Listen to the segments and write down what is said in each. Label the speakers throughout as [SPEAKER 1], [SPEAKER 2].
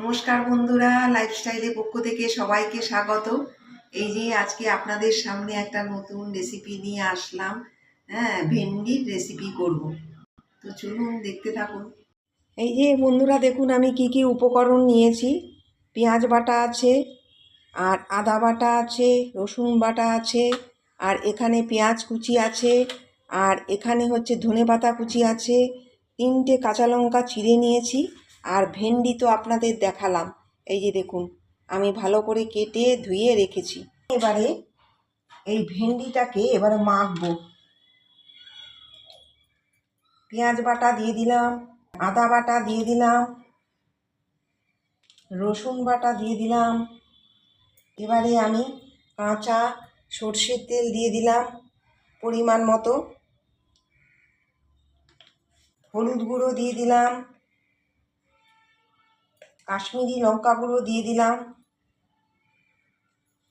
[SPEAKER 1] নমস্কার বন্ধুরা লাইফস্টাইলের পক্ষ থেকে সবাইকে স্বাগত। এই যে আজকে আপনাদের সামনে একটা নতুন রেসিপি নিয়ে আসলাম। হ্যাঁ ভেন্ডির রেসিপি করব। তো চলুন দেখতে থাকুন। এই যে বন্ধুরা, দেখুন আমি কি কি উপকরণ নিয়েছি। পেঁয়াজ বাটা আছে, আর আদা বাটা আছে, রসুন বাটা আছে, আর এখানে পেঁয়াজ কুচি আছে, আর এখানে হচ্ছে ধনে পাতা কুচি আছে, তিনটে কাঁচা লঙ্কা চিড়ে নিয়েছি। আর ভেন্ডি তো আপনাদের দেখালাম। এই যে দেখুন, আমি ভালো করে কেটে ধুয়ে রেখেছি। এবারে এই ভেন্ডিটাকে এবারে মাখবো। পেঁয়াজ বাটা দিয়ে দিলাম, আদা বাটা দিয়ে দিলাম, রসুন বাটা দিয়ে দিলাম। এবারে আমি কাঁচা সর্ষের তেল দিয়ে দিলাম পরিমাণ মতো। হলুদ গুঁড়ো দিয়ে দিলাম। কাশ্মীরি লঙ্কা গুঁড়ো দিয়ে দিলাম।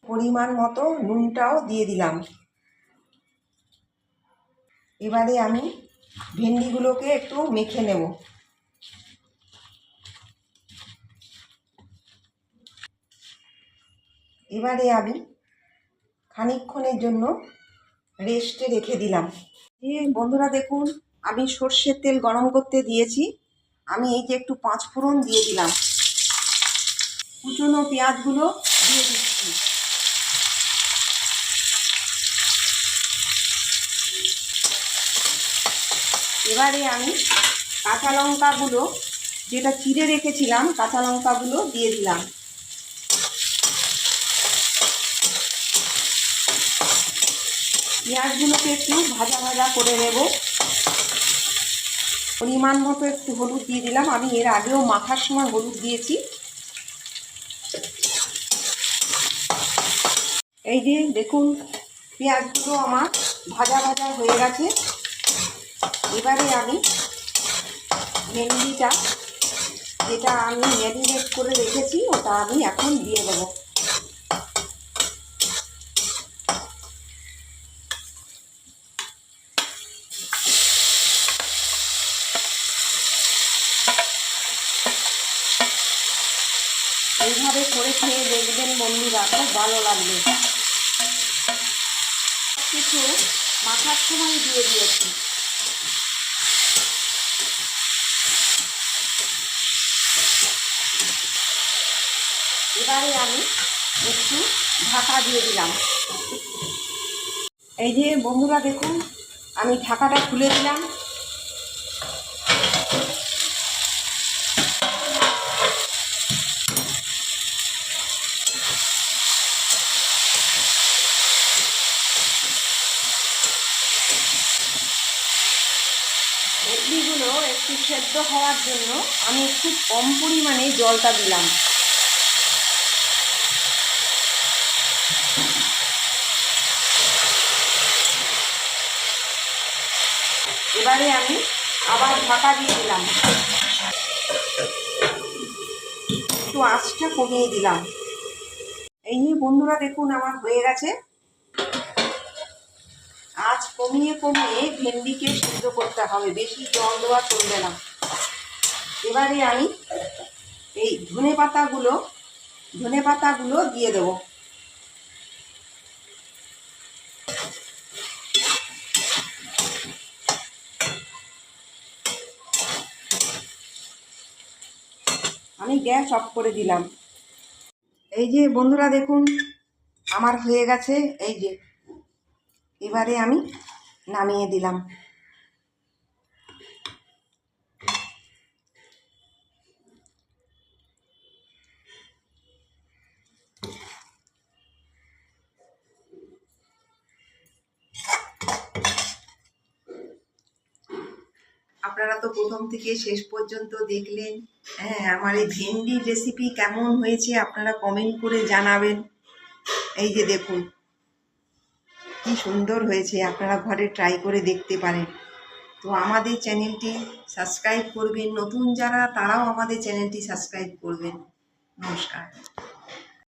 [SPEAKER 1] পরিমাণ মতো নুনটাও দিয়ে দিলাম। এবারে আমি ভেন্ডিগুলোকে একটু মেখে নেব। এবারে আমি খানিকক্ষণের জন্য রেস্টে রেখে দিলাম। দিয়ে বন্ধুরা দেখুন, আমি সর্ষের তেল গরম করতে দিয়েছি। আমি এই যে একটু পাঁচ ফোড়ন দিয়ে দিলাম। কুচনো পেঁয়াজগুলো দিয়ে দিচ্ছি। এবারে আমি কাঁচা লঙ্কাগুলো, যেটা চিড়ে রেখেছিলাম, কাঁচা লঙ্কাগুলো দিয়ে দিলাম। পেঁয়াজগুলোকে একটু ভাজা ভাজা করে নেব। পরিমাণ মতো একটু হলুদ দিয়ে দিলাম। আমি এর আগেও মাখার সময় হলুদ দিয়েছি। এই যে দেখুন, পেঁয়াজগুলো আমার ভাজা ভাজা হয়ে গেছে। এবারে আমি ভেন্ডিটা, যেটা আমি ম্যারিনেট করে রেখেছি, ওটা আমি এখন দিয়ে দেবো। এইভাবে করে খেয়ে দেখবেন বন্ধুরা? খুব ভালো লাগবে। কিছু মাখার সময় দিয়ে দিয়েছি। এবারে আমি একটু ঢাকা দিয়ে দিলাম। এই যে বন্ধুরা দেখুন, আমি ঢাকাটা খুলে দিলাম। মুরগিগুলো একটু সেদ্ধ হওয়ার জন্য আমি একটু কম পরিমাণে জলটা দিলাম। এবারে আমি আবার ঢাকা দিয়ে দিলাম। একটু আঁচটা কমিয়ে দিলাম। এই বন্ধুরা দেখুন, আমার হয়ে গেছে। কমিয়ে কমিয়ে ভেন্ডিকে সিদ্ধ করতে হবে। বেশি জল দেওয়া চলবে না। এবারে আমি এই ধনে পাতাগুলো ধনে পাতাগুলো দিয়ে দেবো। আমি গ্যাস অফ করে দিলাম। এই যে বন্ধুরা দেখুন, আমার হয়ে গেছে। এই যে, এবারে আমি নামিয়ে দিলাম। আপনারা তো প্রথম থেকে শেষ পর্যন্ত দেখলেন। হ্যাঁ আমার এই ভেন্ডির রেসিপি কেমন হয়েছে আপনারা কমেন্ট করে জানাবেন। এই যে দেখুন। কি সুন্দর হয়েছে, আপনারা ঘরে ট্রাই করে দেখতে পারেন। তো আমাদের চ্যানেলটি সাবস্ক্রাইব করবেন, নতুন যারা তারাও আমাদের চ্যানেলটি সাবস্ক্রাইব করবেন। নমস্কার।